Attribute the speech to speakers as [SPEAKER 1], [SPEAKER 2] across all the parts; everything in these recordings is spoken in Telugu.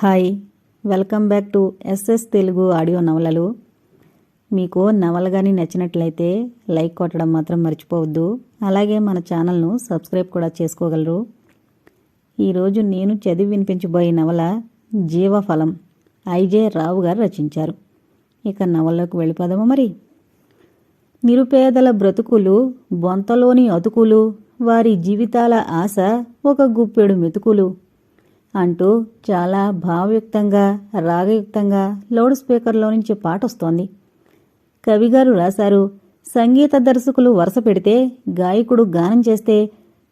[SPEAKER 1] Hi welcome back to SS Telugu audio నవలలు. మీకు నవల కానీ నచ్చినట్లయితే లైక్ కొట్టడం మాత్రం మర్చిపోవద్దు. అలాగే మన ఛానల్ను సబ్స్క్రైబ్ కూడా చేసుకోగలరు. ఈరోజు నేను చదివి వినిపించబోయే నవల జీవఫలం. ఐజే రావు గారు రచించారు. ఇక నవల్లోకి వెళ్ళిపోదామా మరి? నిరుపేదల బ్రతుకులు బొంతలోని అతుకులు వారి జీవితాల ఆశ ఒక గుప్పెడు మెతుకులు. అంటూ చాలా భావయుక్తంగా రాగయుక్తంగా లౌడ్ స్పీకర్లో నుంచి పాట వస్తోంది కవిగారు రాశారు సంగీత దర్శకులు వరుస పెడితే గాయకుడు గానం చేస్తే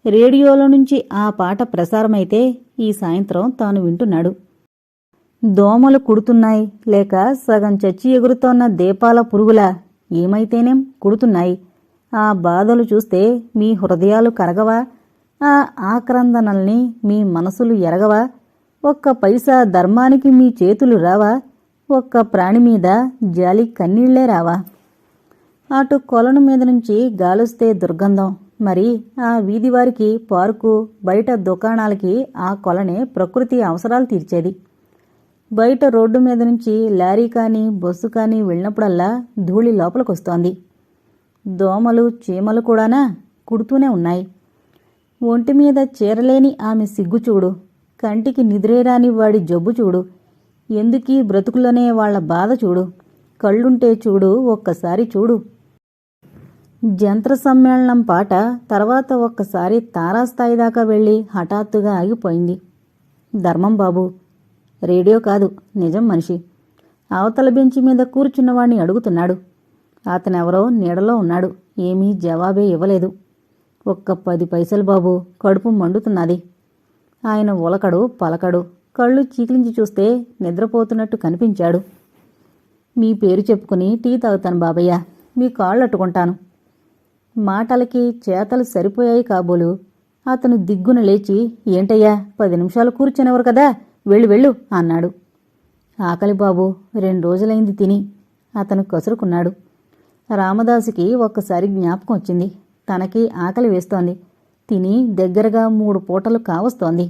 [SPEAKER 1] రేడియోలో నుంచి ఆ పాట ప్రసారమైతే ఈ సాయంత్రం తాను వింటున్నాడు. దోమలు కుడుతున్నాయి లేక సగం చచ్చి ఎగురుతోన్న దీపాల పురుగులా ఏమైతేనేం కుడుతున్నాయి. ఆ బాధలు చూస్తే మీ హృదయాలు కరగవా? ఆ ఆక్రందనల్ని మీ మనసులు ఎరగవా? ఒక్క పైసా ధర్మానికి మీ చేతులు రావా? ఒక్క ప్రాణి మీద జాలి కన్నీళ్ళే రావా? అటు కొలను మీద నుంచి గాలుస్తే దుర్గంధం. మరి ఆ వీధి వారికి పార్కు బయట దుకాణాలకి ఆ కొలనే ప్రకృతి అవసరాలు తీర్చేది. బయట రోడ్డు మీద నుంచి లారీ కానీ బస్సు కానీ వెళ్ళినప్పుడల్లా ధూళి లోపలికొస్తోంది. దోమలు చీమలు కూడానా కుడుతూనే ఉన్నాయి. ఒంటి మీద చేరలేని ఆమె సిగ్గు చూడు. కంటికి నిద్రేరాని వాడి జబ్బు చూడు. ఎందుకీ బ్రతుకులనే వాళ్ళ బాధ చూడు. కళ్ళుంటే చూడు ఒక్కసారి చూడు. జంత్ర సమ్మేళనం పాట తర్వాత ఒక్కసారి తారాస్థాయి దాకా వెళ్ళి హఠాత్తుగా ఆగిపోయింది. ధర్మం బాబు రేడియో కాదు నిజం మనిషి. అవతల బెంచి మీద కూర్చున్నవాణ్ణి అడుగుతున్నాడు. అతనెవరో నీడలో ఉన్నాడు. ఏమీ జవాబే ఇవ్వలేదు. ఒక్క పది పైసలు బాబు కడుపు మండుతున్నది. ఆయన ఉలకడు పలకడు కళ్ళు చీకిలించి చూస్తే నిద్రపోతున్నట్టు కనిపించాడు. మీ పేరు చెప్పుకుని టీ తాగుతాను బాబయ్య మీ కాళ్ళు అట్టుకుంటాను మాటలకి చేతలు సరిపోయాయి కాబోలు. అతను దిగ్గున లేచి ఏంటయ్యా పది నిమిషాలు కూర్చునేవారు కదా వెళ్ళు వెళ్ళు అన్నాడు. ఆకలి బాబు రెండు రోజులైంది తిని అతను కసురుకున్నాడు. రామదాసుకి ఒక్కసారి జ్ఞాపకం వచ్చింది. తనకి ఆకలి వేస్తోంది. తిని దగ్గరగా మూడు పూటలు కావస్తోంది.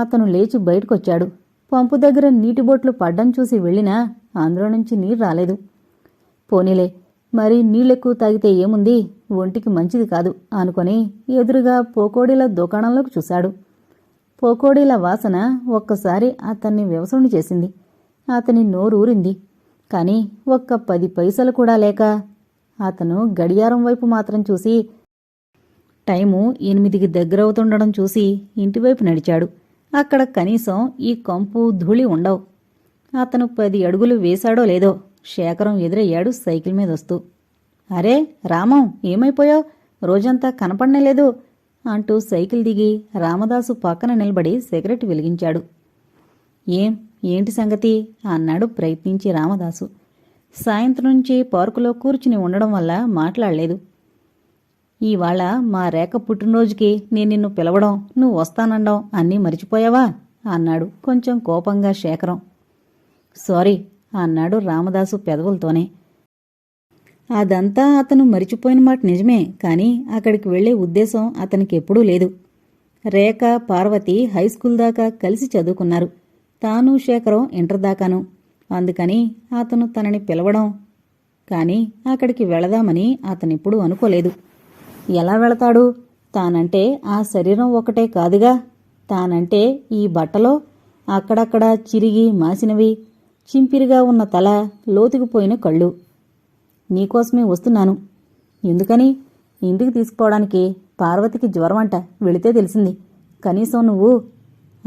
[SPEAKER 1] అతను లేచి బయటకొచ్చాడు. పంపు దగ్గర నీటి బొట్లు పడ్డం చూసి వెళ్ళినా అందులో నుంచి నీరు రాలేదు. పోనీలే మరి నీళ్ళెక్కువ తాగితే ఏముంది? ఒంటికి మంచిది కాదు అనుకొని ఎదురుగా పోకోడీల దుకాణంలోకి చూశాడు. పోకోడీల వాసన ఒక్కసారి అతన్ని వ్యవసరం చేసింది. అతని నోరూరింది. కాని ఒక్క పది పైసలు కూడా లేక అతను గడియారం వైపు మాత్రం చూసి టైము ఎనిమిదికి దగ్గరవుతుండడం చూసి ఇంటివైపు నడిచాడు. అక్కడ కనీసం ఈ కంపు ధూళి ఉండవు. అతను పది అడుగులు వేశాడో లేదో శేఖరం ఎదురయ్యాడు సైకిల్ మీద వస్తూ. అరే రామం ఏమైపోయావు? రోజంతా కనపడనేలేదు అంటూ సైకిల్ దిగి రామదాసు పక్కన నిలబడి సిగరెట్ వెలిగించాడు. ఏం ఏంటి సంగతి? అన్నాడు ప్రయత్నించి రామదాసు. సాయంత్రం నుంచి పార్కులో కూర్చుని ఉండడం వల్ల మాట్లాడలేదు. ఇవాళ మా రేఖ పుట్టినరోజుకి నేను నిన్ను పిలవడం నువ్వు వస్తానండం అన్నీ మరిచిపోయావా? అన్నాడు కొంచెం కోపంగా శేఖరం. సారీ అన్నాడు రామదాసు పెదవులతోనే. అదంతా అతను మరిచిపోయిన మాట నిజమే కానీ అక్కడికి వెళ్ళే ఉద్దేశం అతనికి ఎప్పుడూ లేదు. రేఖ పార్వతి హైస్కూల్ దాకా కలిసి చదువుకున్నారు. తాను శేఖరం ఇంటర్ దాకాను. అందుకని అతను తనని పిలవడం. కాని అక్కడికి వెళదామని అతనిప్పుడు అనుకోలేదు. ఎలా వెళతాడు? తానంటే ఆ శరీరం ఒకటే కాదుగా. తానంటే ఈ బట్టలో అక్కడక్కడ చిరిగి మాసినవి చింపిరిగా ఉన్న తల లోతుకుపోయిన కళ్ళు. నీకోసమే వస్తున్నాను. ఎందుకని? ఇంటికి తీసుకుపోవడానికి పార్వతికి జ్వరం అంట వెళితే తెలిసింది. కనీసం నువ్వు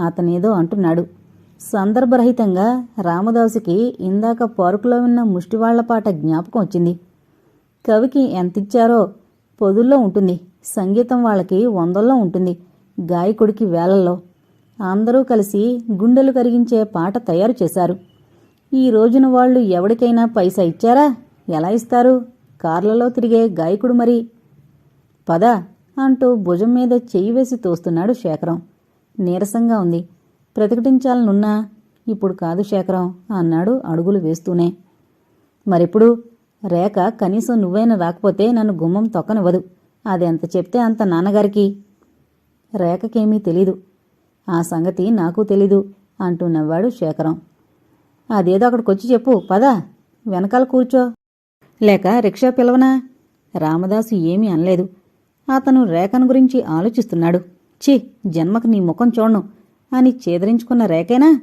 [SPEAKER 1] అతనేదో అంటున్నాడు. సందర్భరహితంగా రామదాసుకి ఇందాక పార్కులో ఉన్న ముష్టివాళ్ళపాట జ్ఞాపకం వచ్చింది. కవికి ఎంతిచ్చారో పొదుల్లో ఉంటుంది. సంగీతం వాళ్ళకి వందల్లో ఉంటుంది. గాయకుడికి వేలల్లో. అందరూ కలిసి గుండెలు కరిగించే పాట తయారు చేశారు. ఈ రోజున వాళ్ళు ఎవడికైనా పైసా ఇచ్చారా? ఎలా ఇస్తారు? కార్లలో తిరిగే గాయకుడు మరి. పద అంటూ భుజం మీద చెయ్యి వేసి తోస్తున్నాడు శేఖరం. నీరసంగా ఉంది. ప్రతిఘటించాలనున్నా ఇప్పుడు కాదు శేఖరం అన్నాడు అడుగులు వేస్తూనే. మరిప్పుడు రేఖ కనీసం నువ్వైనా రాకపోతే నన్ను గుమ్మం తొక్కనివ్వదు. అదెంత చెప్తే అంత నాన్నగారికి? రేఖకేమీ తెలీదు. ఆ సంగతి నాకు తెలీదు అంటూ నవ్వాడు శేఖరం. అదేదో అక్కడికొచ్చి చెప్పు పదా వెనకాల కూర్చో. లేక రిక్షా పిలవనా? రామదాసు ఏమీ అనలేదు. అతను రేఖను గురించి ఆలోచిస్తున్నాడు. ఛీ జన్మకు నీ ముఖం చూడను. అని చేదరించుకున్న రేఖేనా?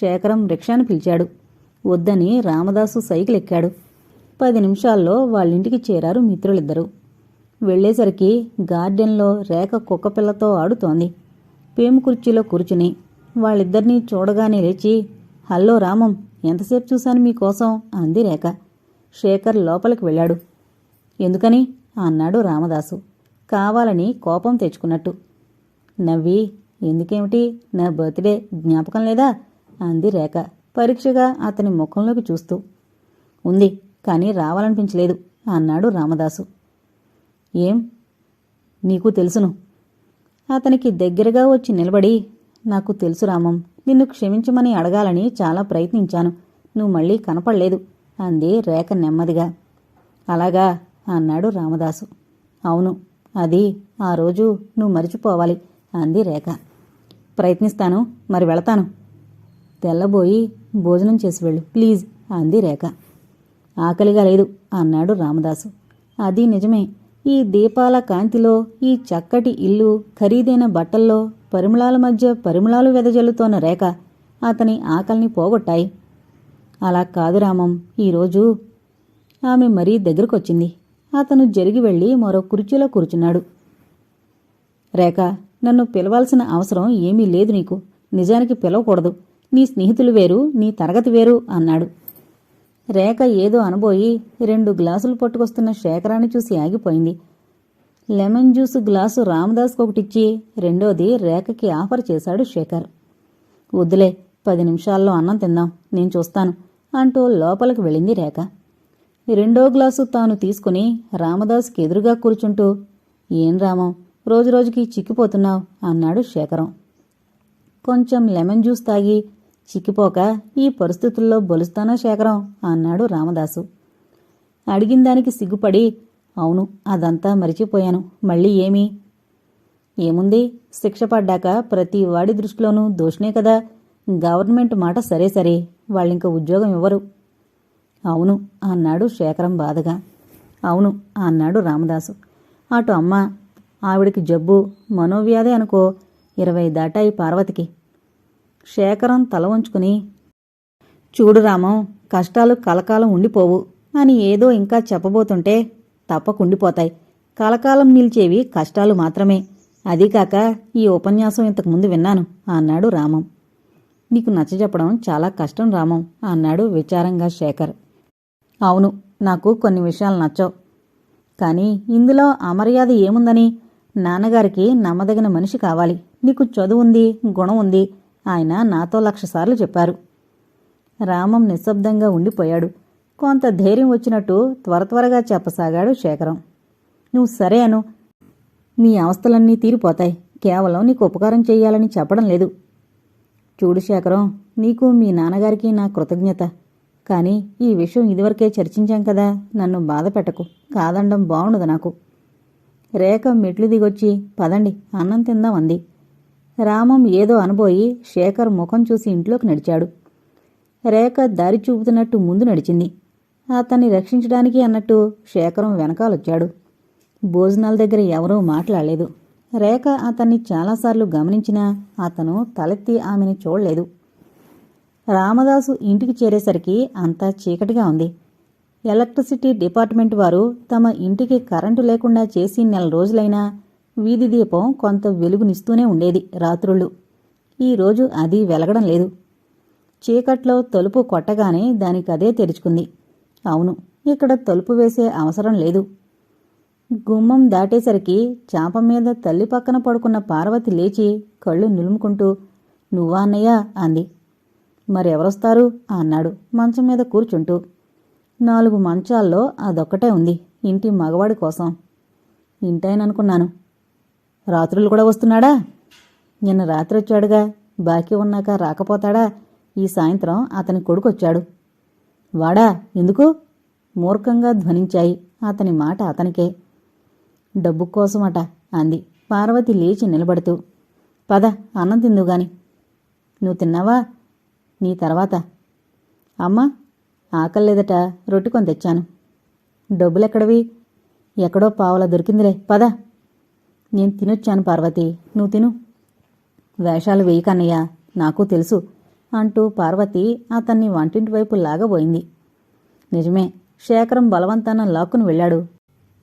[SPEAKER 1] శేఖరం రిక్షాను పిలిచాడు. వద్దని రామదాసు సైకిల్ ఎక్కాడు పది నిమిషాల్లో వాళ్ళింటికి చేరారు మిత్రులిద్దరూ. వెళ్ళేసరికి గార్డెన్లో రేఖ కుక్కపిల్లతో ఆడుతోంది. పేము కుర్చీలో కూర్చుని వాళ్ళిద్దరినీ చూడగానే లేచి హల్లో రామం ఎంతసేపు చూశాను మీకోసం? అంది రేఖ. శేఖర్ లోపలికి వెళ్ళాడు. ఎందుకని? అన్నాడు రామదాసు. కావాలని కోపం తెచ్చుకున్నట్టు. నవ్వి ఎందుకేమిటి? నా బర్త్డే జ్ఞాపకం లేదా? అంది రేఖ పరీక్షగా అతని ముఖంలోకి చూస్తూ. ఉంది కానీ రావాలనిపించలేదు అన్నాడు రామదాసు. ఏం? నీకు తెలుసును. అతనికి దగ్గరగా వచ్చి నిలబడి నాకు తెలుసు రామం నిన్ను క్షమించమని అడగాలని చాలా ప్రయత్నించాను నువ్వు మళ్ళీ కనపడలేదు అంది రేఖ నెమ్మదిగా. అలాగా అన్నాడు రామదాసు. అవును అది ఆ రోజు నువ్వు మరిచిపోవాలి అంది రేఖ. ప్రయత్నిస్తాను మరి వెళతాను. తెల్లబోయి భోజనం చేసి వెళ్ళు. ప్లీజ్ అంది రేఖ. ఆకలిగా లేదు అన్నాడు రామదాసు. అది నిజమే. ఈ దీపాల కాంతిలో ఈ చక్కటి ఇల్లు ఖరీదైన బట్టల్లో పరిమళాల మధ్య పరిమళాలు వెదజల్లుతోన్న రేఖ అతని ఆకలిని పోగొట్టాయి. అలా కాదు రామం ఈరోజు ఆమె మరీ దగ్గరకొచ్చింది. అతను జరిగి వెళ్ళి మరో కుర్చీలో కూర్చున్నాడు. రేఖ నన్ను పిలవాల్సిన అవసరం ఏమీ లేదు నీకు. నిజానికి పిలవకూడదు. నీ స్నేహితులు వేరు నీ తరగతి వేరు అన్నాడు. రేఖ ఏదో అనబోయి రెండు గ్లాసులు పట్టుకొస్తున్న శేఖరాన్ని చూసి ఆగిపోయింది. లెమన్ జ్యూస్ గ్లాసు రామదాస్కి ఒకటిచ్చి రెండోది రేఖకి ఆఫర్ చేశాడు శేఖర్. వద్దులే పది నిమిషాల్లో అన్నం తిందాం నేను చూస్తాను అంటూ లోపలికి వెళ్ళింది రేఖ. రెండో గ్లాసు తాను తీసుకుని రామదాస్కి ఎదురుగా కూర్చుంటూ ఏం రామం? రోజురోజుకి చిక్కిపోతున్నావు అన్నాడు శేఖరం. కొంచెం లెమన్ జ్యూస్ తాగి చిక్కిపోక ఈ పరిస్థితుల్లో బొలుస్తానా శేఖరం అన్నాడు రామదాసు. అడిగిన దానికి సిగ్గుపడి అవును అదంతా మరిచిపోయాను మళ్ళీ ఏమి? ఏముంది శిక్ష పడ్డాక ప్రతి వాడి దృష్టిలోనూ దోషనే కదా గవర్నమెంట్ మాట సరే సరే వాళ్ళింక ఉద్యోగం ఇవ్వరు. అవును అన్నాడు శేఖరం బాధగా. అవును అన్నాడు రామదాసు. అటు అమ్మ ఆవిడికి జబ్బు మనోవ్యాధి అనుకో ఇరవై దాటాయి పార్వతికి. శేఖరం తల వంచుకుని చూడు రామం కష్టాలు కలకాలం ఉండిపోవు. అని ఏదో ఇంకా చెప్పబోతుంటే తప్పకుండిపోతాయి. కలకాలం నిలిచేవి కష్టాలు మాత్రమే. అదీకాక ఈ ఉపన్యాసం ఇంతకుముందు విన్నాను అన్నాడు రామం. నీకు నచ్చజెప్పడం చాలా కష్టం రామం అన్నాడు విచారంగా శేఖర్. అవును నాకు కొన్ని విషయాలు నచ్చవు. కానీ ఇందులో అమర్యాద ఏముందని నాన్నగారికి నమ్మదగిన మనిషి కావాలి. నీకు చదువుంది గుణం ఉంది. ఆయన నాతో లక్షసార్లు చెప్పారు. రామం నిశ్శబ్దంగా ఉండిపోయాడు. కొంత ధైర్యం వచ్చినట్టు త్వర త్వరగా చెప్పసాగాడు శేఖరం. నువ్వు సరే అను. నీ అవస్థలన్నీ తీరిపోతాయి. కేవలం నీకు ఉపకారం చెయ్యాలని చెప్పడం లేదు. చూడు శేఖరం నీకు మీ నాన్నగారికి నా కృతజ్ఞత. కానీ ఈ విషయం ఇదివరకే చర్చించాం కదా. నన్ను బాధ పెట్టకు కాదండం బాగుండదు నాకు. రేఖ మెట్లు దిగొచ్చి పదండి అన్నం తిందాం అంది. రామం ఏదో అనబోయి శేఖర్ ముఖం చూసి ఇంట్లోకి నడిచాడు. రేఖ దారి చూపుతున్నట్టు ముందు నడిచింది. అతన్ని రక్షించడానికి అన్నట్టు శేఖరం వెనకాలొచ్చాడు. భోజనాల దగ్గర ఎవరూ మాట్లాడలేదు. రేఖ అతన్ని చాలాసార్లు గమనించినా అతను తలెత్తి ఆమెను చూడలేదు. రామదాసు ఇంటికి చేరేసరికి అంతా చీకటిగా ఉంది. ఎలక్ట్రిసిటీ డిపార్ట్మెంట్ వారు తమ ఇంటికి కరెంటు లేకుండా చేసి నెల రోజులైనా వీధి దీపం కొంత వెలుగునిస్తూనే ఉండేది రాత్రుళ్ళు. ఈరోజు అది వెలగడం లేదు. చీకట్లో తలుపు కొట్టగానే దానికదే తెరుచుకుంది. అవును ఇక్కడ తలుపు వేసే అవసరం లేదు. గుమ్మం దాటేసరికి చాప మీద తల్లి పక్కన పడుకున్న పార్వతి లేచి కళ్ళు నిలుముకుంటూ నువ్వా అన్నయ్య? అంది. మరెవరొస్తారు? అన్నాడు మంచం మీద కూర్చుంటూ. నాలుగు మంచాల్లో అదొక్కటే ఉంది ఇంటి మగవాడి కోసం. ఇంటైననుకున్నాను రాత్రులు కూడా వస్తున్నాడా? నిన్న రాత్రి వచ్చాడుగా బాకీ ఉన్నాక రాకపోతాడా? ఈ సాయంత్రం అతని కొడుకొచ్చాడు. వాడా ఎందుకు? మూర్ఖంగా ధ్వనించాయి అతని మాట అతనికే. డబ్బు కోసమట అంది. పార్వతి లేచి నిలబడుతూ పద అన్నం తిందుగాని. నువ్వు తిన్నావా? నీ తర్వాత. అమ్మా ఆకలేదట రొట్టి కొని తెచ్చాను. డబ్బులెక్కడవి? ఎక్కడో పావలా దొరికిందిలే పద. నేను తినొచ్చాను పార్వతి. నువ్వు తిను. వేషాలు వేయి కన్నయ్య. నాకు తెలుసు అంటూ పార్వతి అతన్ని వంటింటి వైపు లాగబోయింది. నిజమే శేఖరం బలవంతాన లాక్కుని వెళ్ళాడు.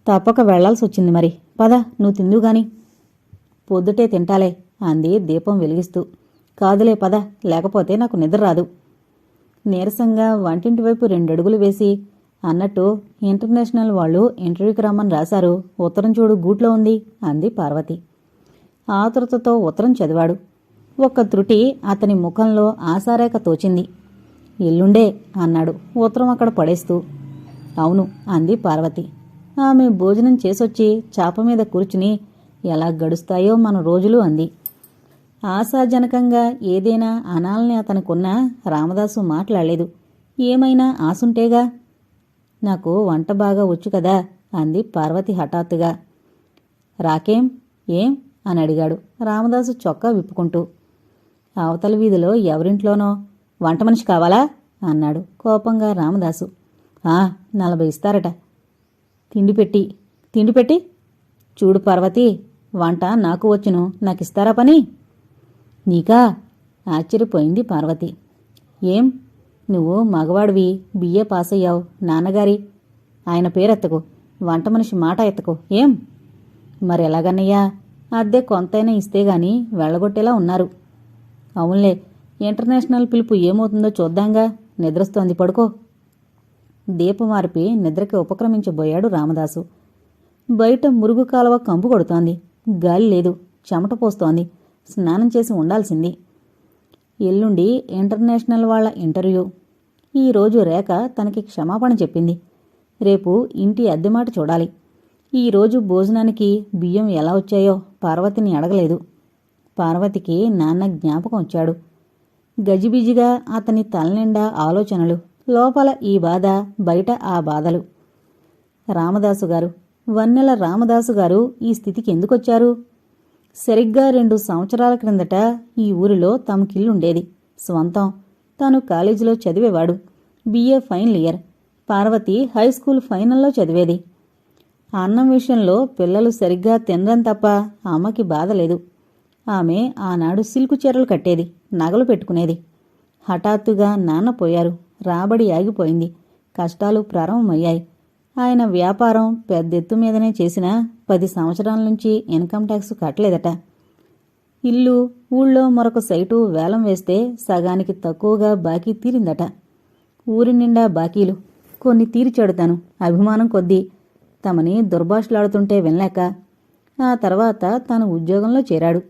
[SPEAKER 1] తప్పక వెళ్ళాల్సి వచ్చింది మరి. పద నువ్వు తిందు గాని. పొద్దుటే తింటాలే అంది దీపం వెలిగిస్తూ. కాదులే పద లేకపోతే నాకు నిద్ర రాదు. నీరసంగా వంటింటి వైపు రెండడుగులు వేసి అన్నట్టు ఇంటర్నేషనల్ వాళ్ళు ఇంటర్వ్యూకి రమ్మని రాశారు. ఉత్తరం చూడు గూట్లో ఉంది అంది పార్వతి. ఆతురతతో ఉత్తరం చదివాడు. ఒక్క త్రుటి అతని ముఖంలో ఆశారేఖ తోచింది. ఎల్లుండే అన్నాడు ఉత్తరం అక్కడ పడేస్తూ. అవును అంది పార్వతి. ఆమె భోజనం చేసొచ్చి చాప మీద కూర్చుని ఎలా గడుస్తాయో మన రోజులు అంది. ఆశాజనకంగా ఏదైనా అనాలని అతనుకున్నా రామదాసు మాట్లాడలేదు. ఏమైనా ఆసుంటేగా? నాకు వంట బాగా వచ్చు కదా అంది పార్వతి హఠాత్తుగా. రాకేం? ఏం? అని అడిగాడు రామదాసు చొక్కా విప్పుకుంటూ. అవతల వీధిలో ఎవరింట్లోనో? వంట మనిషి కావాలా? అన్నాడు కోపంగా రామదాసు. ఆ నలభై ఇస్తారట. తిండి పెట్టి. తిండి పెట్టి? చూడు పార్వతి వంట నాకు వచ్చును. నాకిస్తారా పని? నీకా? ఆశ్చర్యపోయింది పార్వతి. ఏం? నువ్వు మగవాడివి బిఏ పాస్ అయ్యావు నాన్నగారి? ఆయన పేరెత్తకు. వంట మనిషి మాట ఎత్తకు. ఏం? మరి ఎలాగన్నయ్యా? అద్దె కొంతైనా ఇస్తే గాని వెళ్ళగొట్టేలా ఉన్నారు. అవునులే ఇంటర్నేషనల్ పిలుపు ఏమవుతుందో చూద్దాంగా. నిద్రస్తోంది పడుకో. దీపం మార్పి నిద్రకి ఉపక్రమించబోయాడు రామదాసు. బయట మురుగు కాలువ కంపు కొడుతోంది. గాలి లేదు చెమట పోస్తోంది. స్నానం చేసి ఉండాల్సింది. ఎల్లుండి ఇంటర్నేషనల్ వాళ్ళ ఇంటర్వ్యూ. ఈరోజు రేఖ తనకి క్షమాపణ చెప్పింది. రేపు ఇంటి అద్దె మాట చూడాలి. ఈరోజు భోజనానికి బియ్యం ఎలా వచ్చాయో పార్వతిని అడగలేదు. పార్వతికి నాన్న జ్ఞాపకం వచ్చాడు. గజిబిజిగా అతని తలనిండా ఆలోచనలు లోపల ఈ బాధ బయట ఆ బాధలు. రామదాసు గారు వన్నెల రామదాసు గారు ఈ స్థితికి ఎందుకొచ్చారు? సరిగ్గా రెండు సంవత్సరాల క్రిందట ఈ ఊరిలో తమకిల్లుండేది. స్వంతం. తాను కాలేజీలో చదివేవాడు. BA final year. Parvathi high school ఫైనల్లో చదివేది. అన్నం విషయంలో పిల్లలు సరిగ్గా తినడం తప్ప అమ్మకి బాధ లేదు. ఆమె ఆనాడు సిల్కు చీరలు కట్టేది నగలు పెట్టుకునేది. హఠాత్తుగా నాన్న పోయారు. రాబడి ఆగిపోయింది. కష్టాలు ప్రారంభమయ్యాయి. ఆయన వ్యాపారం పెద్ద ఎత్తు మీదనే చేసినా పది సంవత్సరాల నుంచి ఇన్కమ్ ట్యాక్స్ కట్టలేదట. ఇల్లు ఊళ్ళో మరొక సైటు వేలం వేస్తే సగానికి తక్కువగా బాకీ తీరిందట. ఊరి నిండా బాకీలు. కొన్ని తీర్చాడుతాను. అభిమానం కొద్దీ తమని దుర్భాషలాడుతుంటే వినలేక ఆ తర్వాత తను ఉద్యోగంలో చేరాడు.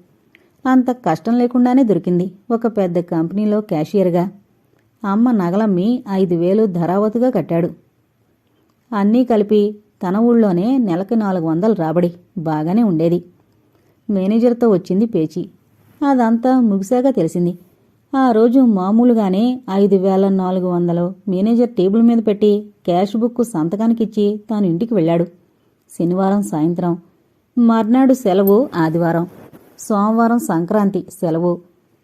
[SPEAKER 1] అంత కష్టం లేకుండానే దొరికింది ఒక పెద్ద కంపెనీలో క్యాషియర్గా. అమ్మ నగలమ్మి ఐదు వేలు ధరావతుగా కట్టాడు. అన్నీ కలిపి తన ఊళ్ళోనే నెలకు నాలుగు వందలు రాబడి బాగానే ఉండేది. మేనేజర్తో వచ్చింది పేచి. అదంతా ముగిశాక తెలిసింది. ఆ రోజు మామూలుగానే ఐదు వేల నాలుగు వందలు మేనేజర్ టేబుల్ మీద పెట్టి క్యాష్ బుక్ సంతకానికిచ్చి తాను ఇంటికి వెళ్ళాడు. శనివారం సాయంత్రం. మర్నాడు సెలవు ఆదివారం. సోమవారం సంక్రాంతి సెలవు.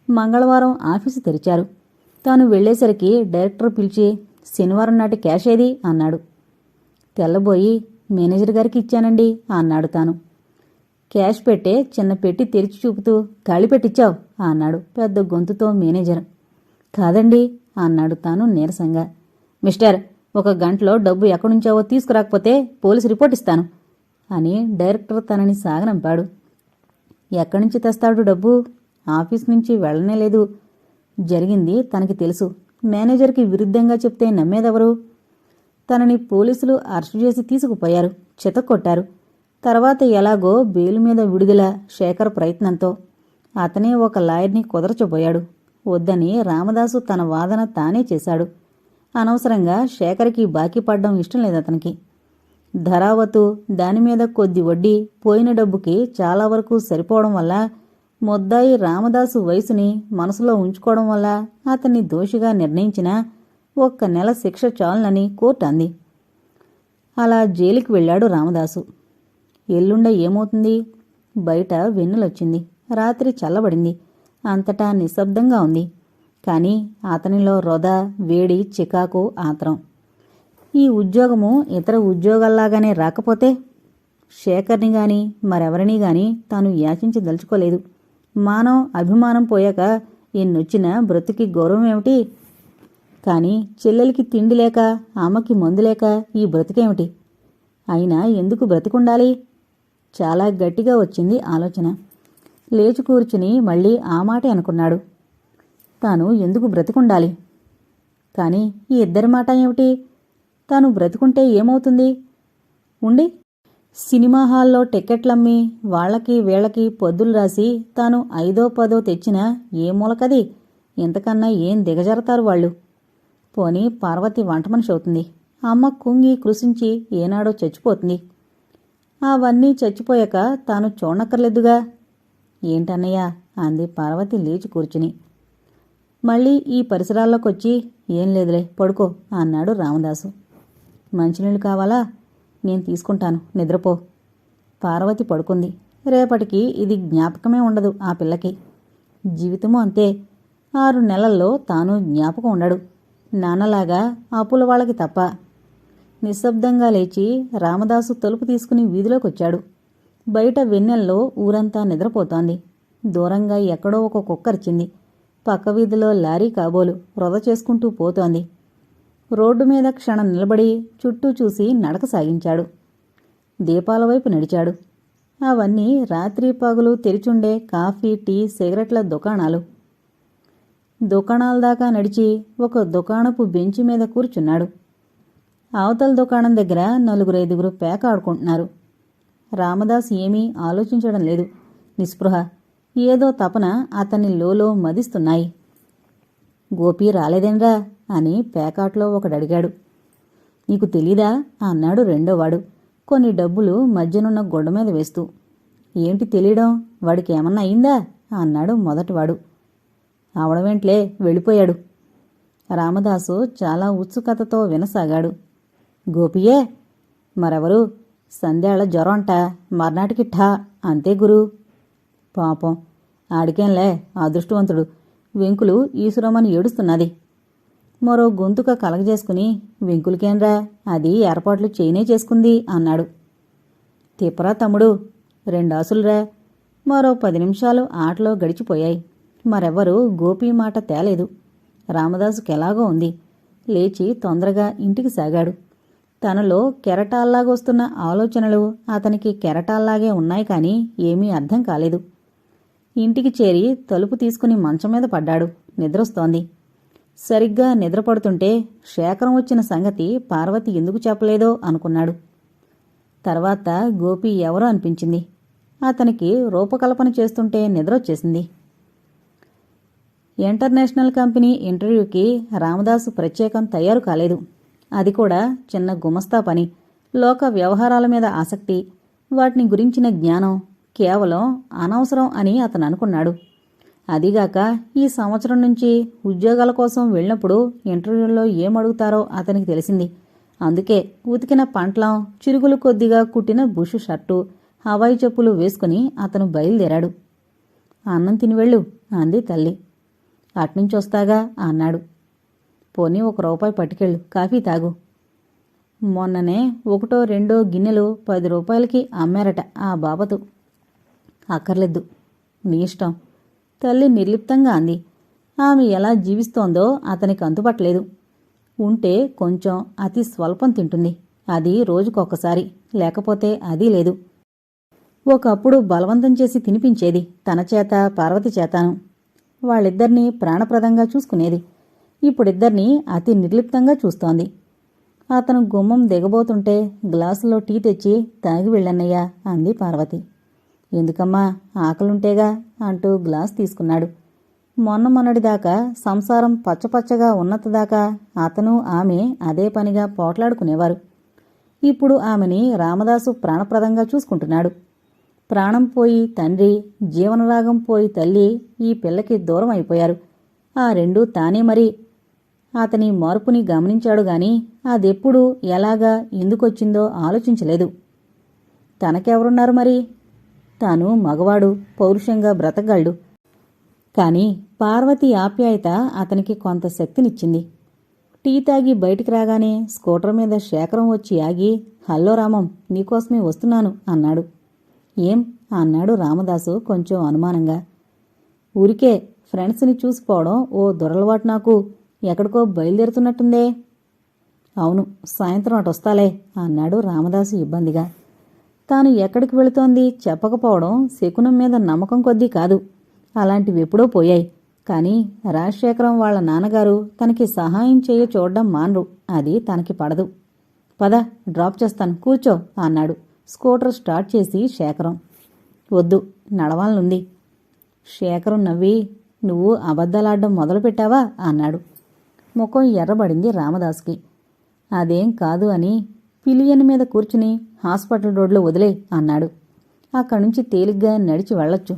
[SPEAKER 1] మంగళవారం ఆఫీసు తెరిచారు. తాను వెళ్ళేసరికి డైరెక్టర్ పిలిచి శనివారం నాటి క్యాష్ ఏది? అన్నాడు. తెల్లబోయి మేనేజర్ గారికి ఇచ్చానండి అన్నాడు తాను. క్యాష్ పెట్టే చిన్న పెట్టి తెరిచి చూపుతూ ఖాళీ పెట్టిచ్చావు అన్నాడు పెద్ద గొంతుతో మేనేజర్. కాదండి అన్నాడు తాను నీరసంగా. మిస్టర్ ఒక గంటలో డబ్బు ఎక్కడుంచావో తీసుకురాకపోతే పోలీసు రిపోర్ట్ ఇస్తాను అని డైరెక్టర్ తనని సాగనంపాడు. ఎక్కడి నుంచి తెస్తాడు డబ్బు? ఆఫీస్ నుంచి వెళ్ళనే లేదు. జరిగింది తనకి తెలుసు. మేనేజర్కి విరుద్ధంగా చెప్తే నమ్మేదెవరు? తనని పోలీసులు అరెస్టు చేసి తీసుకుపోయారు చితక్కొట్టారు తర్వాత ఎలాగో బెయిల్ మీద విడుదల శేఖర్ ప్రయత్నంతో అతనే ఒక లాయర్ని కుదరచబోయాడు. వద్దని రామదాసు తన వాదన తానే చేశాడు. అనవసరంగా శేఖర్కి బాకీ పడ్డం ఇష్టం లేదు అతనికి. ధరావతు దానిమీద కొద్ది వడ్డీ పోయిన డబ్బుకి చాలా వరకు సరిపోవడం వల్ల ముద్దాయి రామదాసు వయసుని మనసులో ఉంచుకోవడం వల్ల అతన్ని దోషిగా నిర్ణయించిన ఒక్క నెల శిక్ష చాలునని కోర్టు అంది. అలా జైలుకి వెళ్ళాడు రామదాసు. ఎల్లుండ ఏమవుతుంది? బయట వెన్నులొచ్చింది. రాత్రి చల్లబడింది. అంతటా నిశ్శబ్దంగా ఉంది. కానీ అతనిలో రొద వేడి చికాకు ఆత్రం. ఈ ఉద్యోగము ఇతర ఉద్యోగాల్లాగానే రాకపోతే? శేఖర్ని గాని మరెవరిని గాని తాను యాచించదలుచుకోలేదు. మానవ అభిమానం పోయాక ఎన్నొచ్చిన బ్రతుకి గౌరవం ఏమిటి కానీ చెల్లెలికి తిండి లేక అమ్మకి మందు లేక ఈ బ్రతికేమిటి? అయినా ఎందుకు బ్రతికుండాలి? చాలా గట్టిగా వచ్చింది ఆలోచన. లేచి కూర్చుని మళ్ళీ ఆ మాటే అనుకున్నాడు. తాను ఎందుకు బ్రతికుండాలి? కానీ ఈ ఇద్దరి మాట ఏమిటి? తాను బ్రతికుంటే ఏమవుతుంది? ఉండి. సినిమా హాల్లో టిక్కెట్లమ్మి వాళ్ళకి వీళ్ళకి పొద్దులు రాసి తాను ఐదో పదో తెచ్చినా ఏ మూలకది? ఇంతకన్నా ఏం దిగజారతారు వాళ్ళు? పోనీ పార్వతి వంట మనిషి అవుతుంది. అమ్మ కుంగి కృషించి ఏనాడో చచ్చిపోతుంది. అవన్నీ చచ్చిపోయాక తాను చూడనక్కర్లేదుగా. ఏంటన్నయ్య? అంది పార్వతి లేచి కూర్చుని. మళ్ళీ ఈ పరిసరాల్లోకొచ్చి ఏం లేదులే పడుకో అన్నాడు రామదాసు. మంచినీళ్ళు కావాలా? నేను తీసుకుంటాను నిద్రపో. పార్వతి పడుకుంది. రేపటికి ఇది జ్ఞాపకమే ఉండదు ఆ పిల్లకి. జీవితము అంతే. ఆరు నెలల్లో తాను జ్ఞాపకం ఉండడు. నాన్నలాగా అప్పుల వాళ్ళకి తప్ప. నిశ్శబ్దంగా లేచి రామదాసు తలుపు తీసుకుని వీధిలోకొచ్చాడు. బయట వెన్నెల్లో ఊరంతా నిద్రపోతోంది. దూరంగా ఎక్కడో ఒక కుక్కరిచింది పక్క వీధిలో లారీ కాబోలు వృధ చేసుకుంటూ పోతోంది. రోడ్డు మీద క్షణం నిలబడి చుట్టూ చూసి నడక సాగించాడు. దీపాల వైపు నడిచాడు. అవన్నీ రాత్రి పగలు తెరిచుండే కాఫీ టీ సిగరెట్ల దుకాణాలు. దుకాణాల దాకా నడిచి ఒక దుకాణపు బెంచి మీద కూర్చున్నాడు. అవతల దుకాణం దగ్గర నలుగురు ఐదుగురు పేక ఆడుకుంటున్నారు. రామదాస్ ఏమీ ఆలోచించడం లేదు. నిస్పృహ ఏదో తపన అతని లోలో మదిస్తున్నాయి. గోపి రాలేదేంరా అని పేకాట్లో ఒకడడిగాడు నీకు తెలీదా అన్నాడు రెండోవాడు కొన్ని డబ్బులు మధ్యనున్న గొడ్డ మీద వేస్తూ. ఏంటి తెలియడం వాడికి ఏమన్నా అయిందా? అన్నాడు మొదటివాడు అవడమేంట్లే వెళ్ళిపోయాడు. రామదాసు చాలా ఉత్సుకతతో వినసాగాడు. గోపియే మరెవరు? సంధ్యాళ జ్వరం అంట మర్నాటికి ఠా అంతే గురు. పాపం ఆడికేంలే అదృష్టవంతుడు. వెంకులు ఈశ్వరమని ఏడుస్తున్నది. మరో గొంతుక కలగజేసుకుని వెంకులకేంరా అది ఏర్పాట్లు చేయనే చేసుకుంది అన్నాడు. తిప్పరా తమ్ముడు రెండాసులురా. మరో పది నిమిషాలు ఆటలో గడిచిపోయాయి. మరెవ్వరూ గోపి మాట తేలేదు. రామదాసుకెలాగో ఉంది. లేచి తొందరగా ఇంటికి సాగాడు. తనలో కెరటాల్లాగొస్తున్న ఆలోచనలు అతనికి కెరటాల్లాగే ఉన్నాయి కానీ ఏమీ అర్థం కాలేదు. ఇంటికి చేరి తలుపు తీసుకుని మంచం మీద పడ్డాడు. నిద్రొస్తోంది. సరిగ్గా నిద్రపడుతుంటే శేఖరం వచ్చిన సంగతి పార్వతి ఎందుకు చెప్పలేదో అనుకున్నాడు. తర్వాత గోపి ఎవరో అనిపించింది. అతనికి రూపకల్పన చేస్తుంటే నిద్రొచ్చేసింది. ఇంటర్నేషనల్ కంపెనీ ఇంటర్వ్యూకి రామదాసు ప్రత్యేకం తయారు కాలేదు. అది కూడా చిన్న గుమస్తా పని. లోక వ్యవహారాల మీద ఆసక్తి. వాటిని గురించిన జ్ఞానం కేవలం అనవసరం అని అతను అనుకున్నాడు. అదిగాక ఈ సంవత్సరం నుంచి ఉద్యోగాల కోసం వెళ్ళినప్పుడు ఇంటర్వ్యూలో ఏమడుగుతారో అతనికి తెలిసింది. అందుకే ఉతికిన పంట్లం చిరుగులు కొద్దిగా కుట్టిన బుషు షర్టు హవాయి చెప్పులు వేసుకుని అతను బయలుదేరాడు. అన్నం తిని వెళ్ళు అంది తల్లి. అట్నుంచొస్తాగా అన్నాడు. పోనీ ఒక రూపాయి పట్టుకెళ్ళు కాఫీ తాగు. మొన్ననే ఒకటో రెండో గిన్నెలు పది రూపాయలకి అమ్మారట ఆ బాబతు. అక్కర్లేదు నీ ఇష్టం. తల్లి నిర్లిప్తంగా అంది. ఆమె ఎలా జీవిస్తోందో అతనికి అందుబట్టలేదు ఉంటే కొంచెం అతి స్వల్పం తింటుంది. అది రోజుకొకసారి లేకపోతే అది లేదు. ఒకప్పుడు బలవంతం చేసి తినిపించేది తన చేత పార్వతి చేతాను. వాళ్ళిద్దరినీ ప్రాణప్రదంగా చూసుకునేది. ఇప్పుడిద్దరినీ అతి నిర్లిప్తంగా చూస్తోంది. అతను గుమ్మం దిగబోతుంటే గ్లాసులో టీ తెచ్చి తాగి వెళ్ళన్నయ్యా అంది పార్వతి. ఎందుకమ్మా ఆకలుంటేగా అంటూ గ్లాస్ తీసుకున్నాడు. మొన్న మొన్నటిదాకా సంసారం పచ్చపచ్చగా ఉన్నతదాకా అతను ఆమె అదే పనిగా పోట్లాడుకునేవారు. ఇప్పుడు ఆమెని రామదాసు ప్రాణప్రదంగా చూసుకుంటున్నాడు. ప్రాణం పోయి తండ్రి జీవనరాగం పోయి తల్లి ఈ పిల్లకి దూరం అయిపోయారు. ఆ రెండూ తానే మరి. అతని మార్పుని గమనించాడు గాని అదెప్పుడు ఎలాగా ఎందుకొచ్చిందో ఆలోచించలేదు. తనకెవరున్నారు మరి? తాను మగవాడు పౌరుషంగా బ్రతకగలడు. కాని పార్వతి ఆప్యాయత అతనికి కొంత శక్తినిచ్చింది. టీ తాగి బయటికి రాగానే స్కూటర్ మీద శేఖరం వచ్చి ఆగి హల్లో రామం నీకోసమే వస్తున్నాను అన్నాడు. ఏం? అన్నాడు రామదాసు కొంచెం అనుమానంగా. ఊరికే ఫ్రెండ్స్ని చూసిపోవడం ఓ దొరలవాటు నాకు. ఎక్కడికో బయలుదేరుతున్నట్టుందే. అవును సాయంత్రం అటు వస్తాలే అన్నాడు రామదాసు ఇబ్బందిగా. తాను ఎక్కడికి వెళుతోంది చెప్పకపోవడం శకునం మీద నమ్మకం కొద్దీ కాదు. అలాంటివి ఎప్పుడో పోయాయి. కానీ రాజశేఖరం వాళ్ళ నాన్నగారు తనకి సహాయం చేయ చూడడం మానరు. అది తనకి పడదు. పద డ్రాప్ చేస్తాను కూర్చో అన్నాడు. స్కూటర్ స్టార్ట్ చేసి శేఖరం. వద్దు నడవాలనుంది. శేఖరం నవ్వి నువ్వు అబద్ధాలాడడం మొదలుపెట్టావా? అన్నాడు. ముఖం ఎర్రబడింది రామదాస్కి. అదేం కాదు అని పిలియన్ మీద కూర్చుని హాస్పిటల్ రోడ్లో వదిలే అన్నాడు. అక్కడి నుంచి తేలిగ్గా నడిచి వెళ్ళొచ్చు.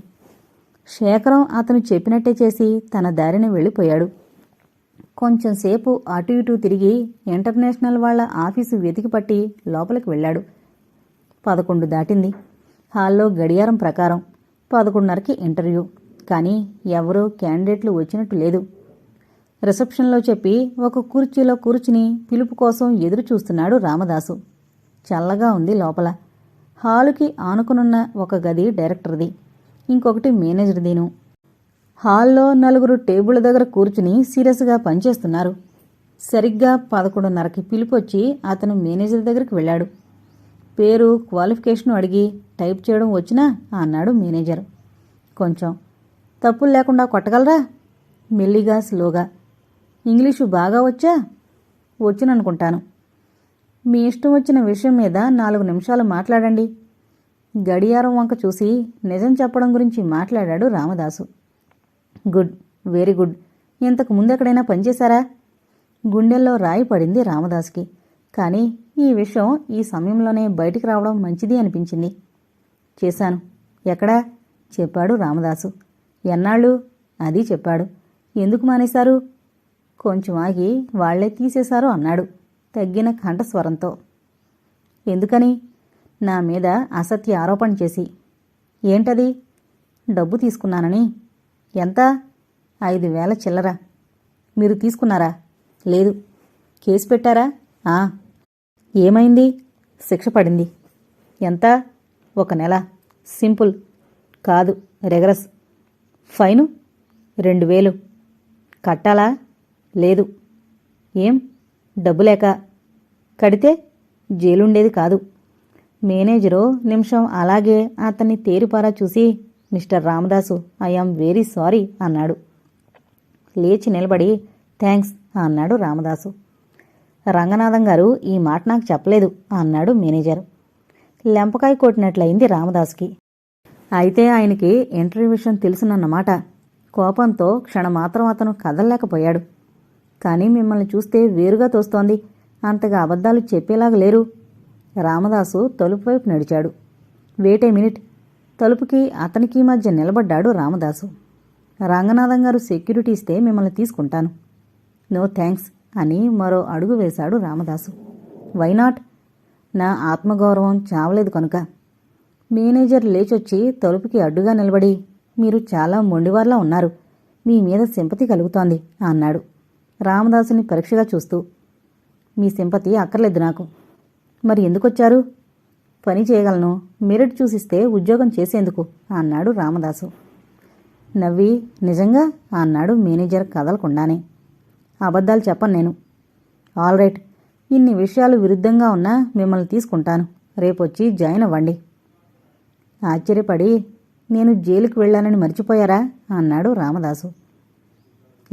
[SPEAKER 1] శేఖరం అతను చెప్పినట్టే చేసి తన దారిన వెళ్ళిపోయాడు. కొంచెంసేపు అటు ఇటు తిరిగి ఇంటర్నేషనల్ వాళ్ళ ఆఫీసు వెతికి పట్టి లోపలికి వెళ్ళాడు. పదకొండు దాటింది. హాల్లో గడియారం ప్రకారం పదకొండున్నరకి ఇంటర్వ్యూ. కానీ ఎవరూ క్యాండిడేట్లు వచ్చినట్టు లేదు. రిసెప్షన్లో చెప్పి ఒక కుర్చీలో కూర్చుని పిలుపు కోసం ఎదురు చూస్తున్నాడు రామదాసు. చల్లగా ఉంది లోపల. హాలుకి ఆనుకునున్న ఒక గది డైరెక్టర్ది. ఇంకొకటి మేనేజర్దీను హాల్లో నలుగురు టేబుల్ దగ్గర కూర్చుని సీరియస్గా పనిచేస్తున్నారు. సరిగ్గా పదకొండున్నరకి పిలిపొచ్చి అతను మేనేజర్ దగ్గరికి వెళ్ళాడు. పేరు క్వాలిఫికేషన్ అడిగి టైప్ చేయడం వచ్చినా అన్నాడు మేనేజర్. కొంచెం తప్పులు లేకుండా కొట్టగలరా? మెల్లిగా స్లోగా. ఇంగ్లీషు బాగా వచ్చా? వచ్చిననుకుంటాను. మీ ఇష్టం వచ్చిన విషయం మీద నాలుగు నిమిషాలు మాట్లాడండి. గడియారం వంక చూసి నిజం చెప్పడం గురించి మాట్లాడాడు రామదాసు. Good very good. ఇంతకు ముందెక్కడైనా పనిచేశారా? గుండెల్లో రాయి పడింది రామదాస్కి. కానీ ఈ విషయం ఈ సమయంలోనే బయటికి రావడం మంచిది అనిపించింది. చేశాను. ఎక్కడా? చెప్పాడు రామదాసు. ఎన్నాళ్ళు? అది చెప్పాడు. ఎందుకు మానేశారు? కొంచెం ఆగి వాళ్ళే తీసేశారు అన్నాడు తగ్గిన కంఠస్వరంతో. ఎందుకని? నా మీద అసత్య ఆరోపణ చేసి. ఏంటది? డబ్బు తీసుకున్నానని. ఎంత? ఐదు వేల చిల్లర. మీరు తీసుకున్నారా? లేదు. కేసు పెట్టారా? ఆ ఏమైంది? శిక్ష పడింది. ఎంత? ఒక నెల. సింపుల్. కాదు రెగరస్. ఫైను? రెండు వేలు. కట్టాలా? లేదు. ఏం? డబ్బు లేక. కడితే జైలుండేది కాదు. మేనేజరు నిమిషం అలాగే అతన్ని తేరిపారా చూసి mister Ramadasu I am very sorry అన్నాడు. లేచి నిలబడి థ్యాంక్స్ అన్నాడు రామదాసు. రంగనాథం గారు ఈ మాట నాకు చెప్పలేదు అన్నాడు మేనేజర్. లెంపకాయ కొట్టినట్లయింది రామదాస్కి. అయితే ఆయనకి ఇంటర్వ్యూ విషయం తెలుసునన్నమాట. కోపంతో క్షణమాత్రం అతను కదలలేకపోయాడు. కానీ మిమ్మల్ని చూస్తే వేరుగా తోస్తోంది. అంతగా అబద్ధాలు చెప్పేలాగా లేరు. రామదాసు తలుపు వైపు నడిచాడు. వేటే మినిట్. తలుపుకి అతనికి మధ్య నిలబడ్డాడు రామదాసు. రంగనాథం గారు సెక్యూరిటీ ఇస్తే మిమ్మల్ని తీసుకుంటాను. నో థ్యాంక్స్ అని మరో అడుగు వేశాడు రామదాసు. వైనాట్ నా ఆత్మగౌరవం చావలేదు కనుక. మేనేజర్ లేచొచ్చి తలుపుకి అడ్డుగా నిలబడి మీరు చాలా మొండివార్లా ఉన్నారు. మీ మీద సింపతి కలుగుతోంది అన్నాడు. రామదాసుని పరీక్షగా చూస్తూ మీ సింపతి అక్కర్లేదు నాకు. మరి ఎందుకొచ్చారు? పని చేయగలను. మెరిట్ చూసిస్తే ఉద్యోగం చేసేందుకు అన్నాడు రామదాసు. నవ్వి నిజంగా? అన్నాడు మేనేజర్ కదలకుండానే. అబద్ధాలు చెప్పను నేను. All right. ఇన్ని విషయాలు విరుద్ధంగా ఉన్నా మిమ్మల్ని తీసుకుంటాను. రేపొచ్చి జాయిన్ అవ్వండి. ఆశ్చర్యపడి నేను జైలుకు వెళ్ళానని మర్చిపోయారా? అన్నాడు రామదాసు.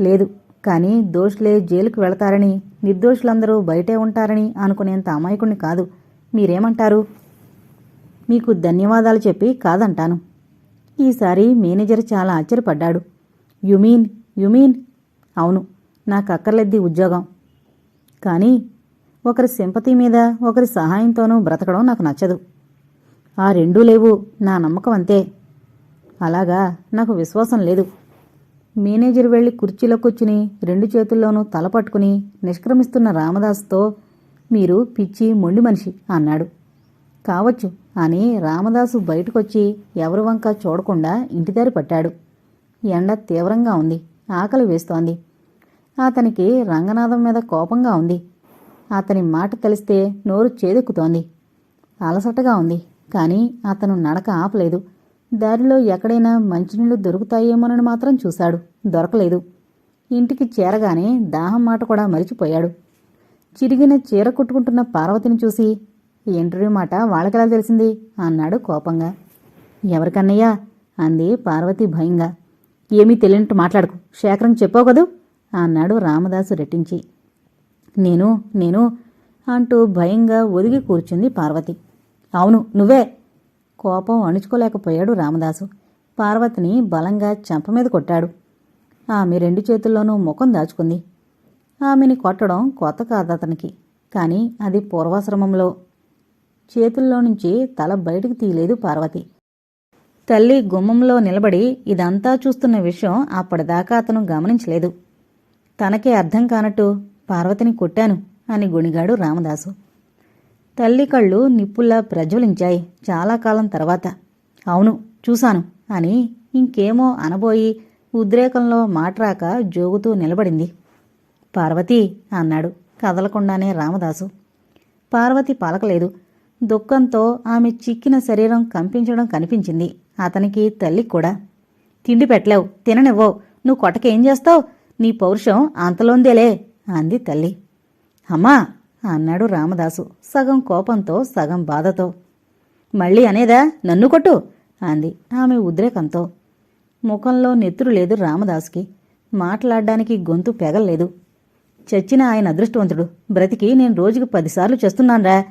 [SPEAKER 1] లేదు కానీ దోషులే జైలుకు వెళతారని నిర్దోషులందరూ బయటే ఉంటారని అనుకునేంత అమాయకుణ్ణి కాదు. మీరేమంటారు? మీకు ధన్యవాదాలు చెప్పి కాదంటాను. ఈసారి మేనేజర్ చాలా ఆశ్చర్యపడ్డాడు. యుమీన్ యుమీన్ అవును నాకు అక్కర్లేద్ది ఉద్యోగం. కానీ ఒకరి సింపతి మీద ఒకరి సహాయంతోనూ బ్రతకడం నాకు నచ్చదు. ఆ రెండూ లేవు నా నమ్మకం అంతే. అలాగా నాకు విశ్వాసం లేదు. మేనేజర్ వెళ్ళి కుర్చీలో కూర్చుని రెండు చేతుల్లోనూ తల పట్టుకుని నిష్క్రమిస్తున్న రామదాస్తో మీరు పిచ్చి మొండి మనిషి అన్నాడు. కావచ్చు అని రామదాసు బయటకొచ్చి ఎవరి వంక చూడకుండా ఇంటిదారి పట్టాడు. ఎండ తీవ్రంగా ఉంది ఆకలి వేస్తోంది. అతనికి రంగనాథం మీద కోపంగా ఉంది. అతని మాట తెలిస్తే నోరు చేదెక్కుతోంది. అలసటగా ఉంది. కానీ అతను నడక ఆపలేదు. దారిలో ఎక్కడైనా మంచినీళ్ళు దొరుకుతాయేమోనని మాత్రం చూశాడు. దొరకలేదు. ఇంటికి చేరగానే దాహం మాట కూడా మరిచిపోయాడు. చిరిగిన చీర కుట్టుకుంటున్న పార్వతిని చూసి ఇంటర్వ్యూ మాట వాళ్ళకెలా తెలిసింది? అన్నాడు కోపంగా. ఎవరికన్నయ్యా? అంది పార్వతి భయంగా. ఏమీ తెలియనట్టు మాట్లాడకు. శేఖరం చెప్పావు కదూ? అన్నాడు రామదాసు రెట్టించి. నేను నేను అంటూ భయంగా ఒదిగి కూర్చుంది పార్వతి. అవును నువ్వే. కోపం అణుచుకోలేకపోయాడు రామదాసు. పార్వతిని బలంగా చెంప మీద కొట్టాడు. ఆమె రెండు చేతుల్లోనూ ముఖం దాచుకుంది. ఆమెని కొట్టడం కొత్త కాదు అతనికి కానీ అది పూర్వాశ్రమంలో. చేతుల్లో నుంచి తల బయటకు తీయలేదు పార్వతి. తల్లి గుమ్మంలో నిలబడి ఇదంతా చూస్తున్న విషయం అప్పటిదాకా అతను గమనించలేదు. తనకే అర్థం కానట్టు పార్వతిని కొట్టాను అని గుణిగాడు రామదాసు. తల్లి కళ్ళు నిప్పుల్లా ప్రజ్వలించాయి చాలా కాలం తర్వాత. అవును చూశాను అని ఇంకేమో అనబోయి ఉద్రేకంలో మాటరాక జోగుతూ నిలబడింది. పార్వతి అన్నాడు కదలకుండానే రామదాసు. పార్వతి పలకలేదు. దుఃఖంతో ఆమె చిక్కిన శరీరం కంపించడం కనిపించింది. అతనికి తల్లి కూడా. తిండి పెట్టలేవు తిననివ్వవు నువ్వు కొట్టకేం చేస్తావు? నీ పౌరుషం అంతలోందేలే అంది తల్లి. అమ్మా అన్నాడు రామదాసు సగం కోపంతో సగం బాధతో. మళ్ళీ అనేదా? నన్ను కొట్టు అంది ఆమె ఉద్రేకంతో. ముఖంలో నెత్తురు లేదు రామదాసుకి. మాట్లాడడానికి గొంతు పెగల్లేదు. చచ్చిన ఆయన అదృష్టవంతుడు. బ్రతికి నేను రోజుకి పదిసార్లు చేస్తున్నాన్రా.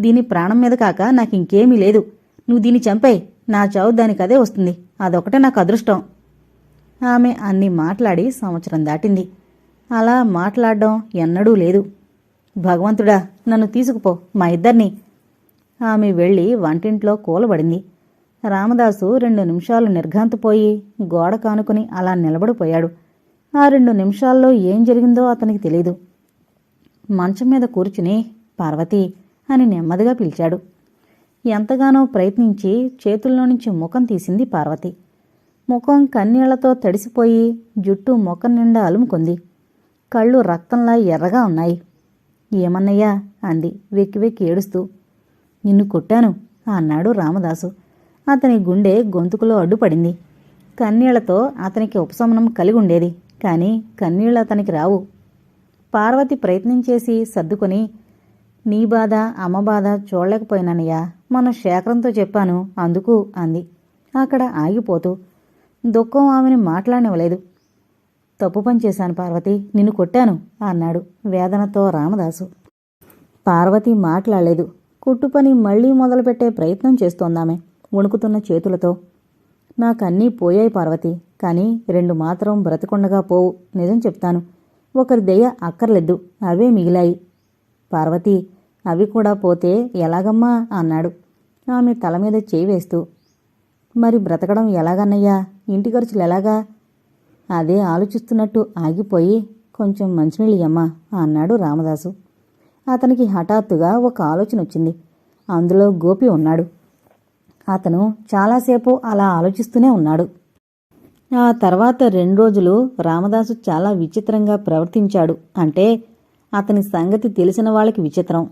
[SPEAKER 1] దీని ప్రాణం మీద కాక నాకు ఇంకేమీ లేదు. నువ్వు దీన్ని చంపేయ్. నా చావు దానికి అదే వస్తుంది. అదొకటే నాకు అదృష్టం. ఆమె అన్ని మాట్లాడి సంవత్సరం దాటింది. అలా మాట్లాడడం ఎన్నడూ లేదు. భగవంతుడా నన్ను తీసుకుపో మా ఇద్దరిని. ఆమె వెళ్ళి వంటింట్లో కూలబడింది. రామదాసు రెండు నిమిషాలు నిర్ఘాంతపోయి గోడ కానుకుని అలా నిలబడిపోయాడు. ఆ రెండు నిమిషాల్లో ఏం జరిగిందో అతనికి తెలీదు. మంచం మీద కూర్చుని పార్వతి అని నెమ్మదిగా పిలిచాడు. ఎంతగానో ప్రయత్నించి చేతుల్లో నుంచి ముఖం తీసింది పార్వతి. ముఖం కన్నీళ్ళతో తడిసిపోయి జుట్టు ముఖం నిండా అలుముకుంది. కళ్ళు రక్తంలా ఎర్రగా ఉన్నాయి. ఏమన్నయ్యా? అంది వెక్కి వెక్కి ఏడుస్తూ. నిన్ను కొట్టాను అన్నాడు రామదాసు. అతని గుండె గొంతుకులో అడ్డుపడింది. కన్నీళ్ళతో అతనికి ఉపశమనం కలిగి ఉండేది కానీ కన్నీళ్ళు అతనికి రావు. పార్వతి ప్రయత్నం చేసి సర్దుకొని నీ బాధ అమ్మ బాధ చూడలేకపోయినానయ్యా. మన శేఖరంతో చెప్పాను అందుకు అంది. అక్కడ ఆగిపోతూ దుఃఖం ఆమెను మాట్లాడనివ్వలేదు. తప్పు పని చేశాను పార్వతి. నిన్ను కొట్టాను అన్నాడు వేదనతో రామదాసు. పార్వతి మాట్లాడలేదు. కుట్టు పని మళ్ళీ మొదలుపెట్టే ప్రయత్నం చేస్తోందామె వణుకుతున్న చేతులతో. నాకన్నీ పోయాయి పార్వతి. కానీ రెండు మాత్రం బ్రతికొండగా పోవు నిజం చెప్తాను. ఒకరి దయ అక్కర్లేదు అవే మిగిలాయి. పార్వతి అవి కూడా పోతే ఎలాగమ్మా అన్నాడు. ఆమె తల మీద చేయి వేస్తూ. మరి బ్రతకడం ఎలాగన్నయ్యా? ఇంటి ఖర్చులు ఎలాగా? అదే ఆలోచిస్తున్నట్టు ఆగిపోయి కొంచెం మంచినీళ్ళయ్యమ్మా అన్నాడు రామదాసు. అతనికి హఠాత్తుగా ఒక ఆలోచన వచ్చింది. అందులో గోపి ఉన్నాడు. అతను చాలాసేపు అలా ఆలోచిస్తూనే ఉన్నాడు. ఆ తర్వాత రెండు రోజులు రామదాసు చాలా విచిత్రంగా ప్రవర్తించాడు. అంటే అతని సంగతి తెలిసిన వాళ్ళకి విచిత్రం.